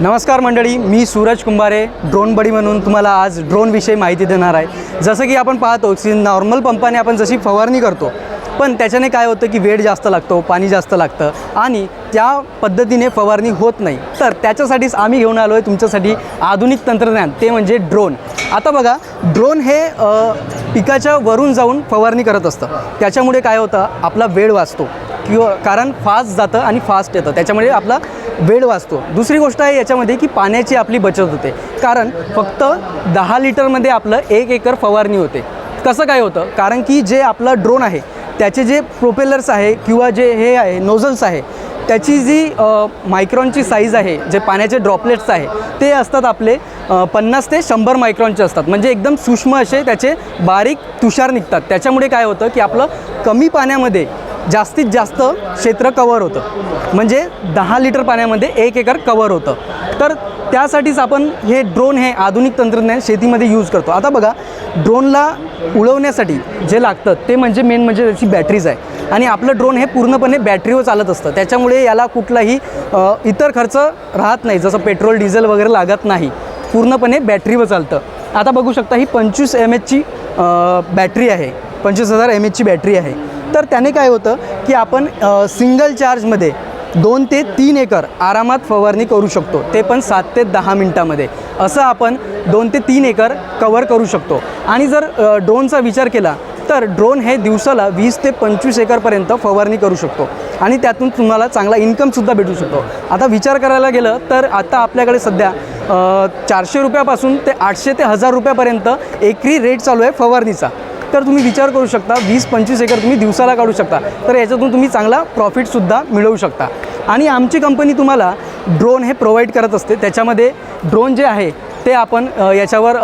नमस्कार मंडळी मी सूरज कुंभारे ड्रोन बडी म्हणून तुम्हाला आज ड्रोनविषयी माहिती देणार आहे. जसं की आपण पाहतो की नॉर्मल पंपाने आपण जशी फवारणी करतो पण त्याच्याने काय होतं की वेळ जास्त लागतो पाणी जास्त लागतं आणि त्या पद्धतीने फवारणी होत नाही. तर त्याच्यासाठीच आम्ही घेऊन आलो आहे तुमच्यासाठी आधुनिक तंत्रज्ञान ते म्हणजे ड्रोन आता बघा ड्रोन हे पिकाच्या वरून जाऊन फवारणी करत असतं. त्याच्यामुळे काय होतं आपला वेळ वाचतो. किंवा कारण फास्ट जातं आणि फास्ट येतं. त्याच्यामुळे आपला वेळ वाचतो. दुसरी गोष्ट आहे याच्यामध्ये की पाण्याची आपली बचत होते. कारण फक्त दहा लिटरमध्ये आपलं एक एकर फवारणी होते. कसं काय होतं? कारण की जे आपलं ड्रोन आहे त्याचे जे प्रोपेलर्स आहे किंवा जे हे आहे नोझल्स आहे त्याची जी मायक्रॉनची साईज आहे जे पाण्याचे ड्रॉपलेट्स आहे ते असतात आपले पन्नास ते शंभर मायक्रॉनचे असतात. म्हणजे एकदम सूक्ष्म असे त्याचे बारीक तुषार निघतात. त्याच्यामुळे काय होतं की आपलं कमी पाण्यामध्ये जास्तीत जास्त क्षेत्र कवर होतं. म्हणजे दहा लिटर पाण्यामध्ये एक एकर कवर होतं. तर त्यासाठीच आपण हे ड्रोन हे आधुनिक तंत्रज्ञान शेतीमध्ये यूज करतो. आता बघा ड्रोनला उडवण्यासाठी जे लागतं ते म्हणजे मेन म्हणजे त्याची बॅटरीज आहे. आणि आपलं ड्रोन हे पूर्णपणे बॅटरीवर चालत असतं. त्याच्यामुळे याला कुठलाही इतर खर्च राहत नाही. जसं पेट्रोल डिझेल वगैरे लागत नाही. पूर्णपणे बॅटरीवर चालतं. आता बघू शकता ही पंचवीस एम एचची बॅटरी आहे. पंचवीस हजार एम एचची बॅटरी आहे. तर त्याने काय होतं की आपण सिंगल चार्जमध्ये दोन ते तीन एकर आरामात फवारणी करू शकतो. ते पण सात ते दहा मिनटामध्ये. असं आपण दोन ते तीन एकर कवर करू शकतो. आणि जर ड्रोनचा विचार केला तर ड्रोन हे दिवसाला वीस ते पंचवीस एकरपर्यंत फवारणी करू शकतो. आणि त्यातून तुम्हाला चांगला इन्कमसुद्धा भेटू शकतो. आता विचार करायला गेलं तर आता आपल्याकडे सध्या चारशे रुपयापासून ते आठशे ते हजार रुपयापर्यंत एकरी रेट चालू आहे फवारणीचा. तर तुम्ही विचार करू शकता वीस पंचवीस एकर तुम्ही दिवसाला काढू शकता. तर याच्यातून तुम्ही चांगला प्रॉफिटसुद्धा मिळवू शकता. आणि आमची कंपनी तुम्हाला ड्रोन हे प्रोव्हाइड करत असते. त्याच्यामध्ये ड्रोन जे आहे ते आपण याच्यावर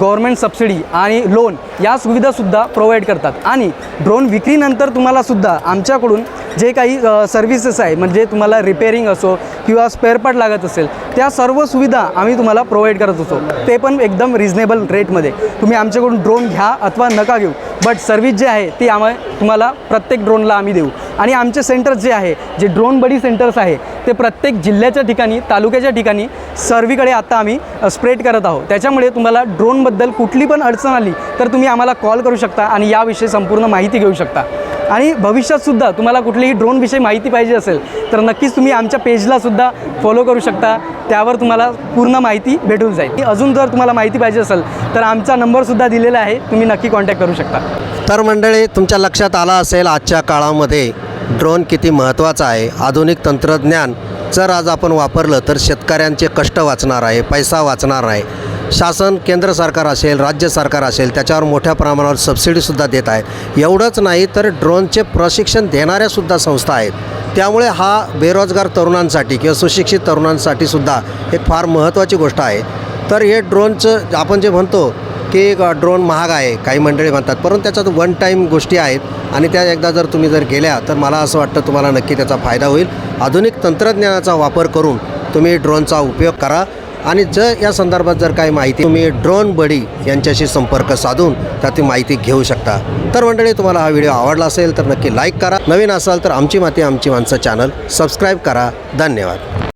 गव्हर्मेंट सबसिडी आणि लोन या सुविधासुद्धा प्रोव्हाइड करतात. आणि ड्रोन विक्रीनंतर तुम्हालासुद्धा आमच्याकडून जे काही सर्व्हिसेस आहे म्हणजे तुम्हाला रिपेअरिंग असो किंवा स्पेअर पार्ट लागत असेल त्या सर्व सुविधा आम्ही तुम्हाला प्रोव्हाइड करत असतो ते पण एकदम रिझनेबल रेटमध्ये तुम्ही आमच्याकडून ड्रोन घ्या अथवा नका घेऊ. बट सर्व्हिस जे आहे ती आम्हा तुम्हाला प्रत्येक ड्रोनला आम्ही देऊ. आणि आमचे सेंटर्स जे आहे जे ड्रोन बडी सेंटर्स आहे ते प्रत्येक जिल्ह्याच्या ठिकाणी तालुक्याच्या ठिकाणी सर्वीकडे आता आम्ही स्प्रेड करत आहोत. त्याच्यामुळे तुम्हाला ड्रोनबद्दल कुठली पण अडचण आली तर तुम्ही आम्हाला कॉल करू शकता आणि याविषयी संपूर्ण माहिती घेऊ शकता. आणि भविष्यातसुद्धा तुम्हाला कुठलीही ड्रोनविषयी माहिती पाहिजे असेल तर नक्कीच तुम्ही आमच्या पेजलासुद्धा फॉलो करू शकता. त्यावर तुम्हाला पूर्ण माहिती भेटून जाईल. अजून जर तुम्हाला माहिती पाहिजे असेल तर आमचा नंबरसुद्धा दिलेला आहे. तुम्ही नक्की कॉन्टॅक्ट करू शकता. तर मंडळी तुमच्या लक्षात आला असेल आजच्या काळामध्ये ड्रोन किती महत्त्वाचा आहे. आधुनिक तंत्रज्ञान जर आज आपण वापरलं तर शेतकऱ्यांचे कष्ट वाचणार आहे पैसा वाचणार आहे. शासन केंद्र सरकार असेल राज्य सरकार असेल त्याच्यावर मोठ्या प्रमाणावर सबसिडीसुद्धा देत आहे. एवढंच नाही तर ड्रोनचे प्रशिक्षण देणाऱ्यासुद्धा संस्था आहेत. त्यामुळे हा बेरोजगार तरुणांसाठी किंवा सुशिक्षित तरुणांसाठी सुद्धा एक फार महत्त्वाची गोष्ट आहे. तर हे ड्रोनचं आपण जे म्हणतो की एक ड्रोन महाग आहे काही मंडळी म्हणतात परंतु त्याच्यात वन टाईम गोष्टी आहेत आणि त्या एकदा जर तुम्ही जर गेल्या तर मला असं वाटतं तुम्हाला नक्की त्याचा फायदा होईल. आधुनिक तंत्रज्ञानाचा वापर करून तुम्ही ड्रोनचा उपयोग करा. आणि जर या संदर्भात जर काही माहिती तुम्ही ड्रोन बडी यांच्याशी संपर्क साधून त्यातील माहिती घेऊ शकता. तर मंडळी तुम्हाला हा व्हिडिओ आवडला असेल तर नक्की लाईक करा. नवीन असाल तर आमची माती आमची माणसं चॅनल सबस्क्राईब करा. धन्यवाद.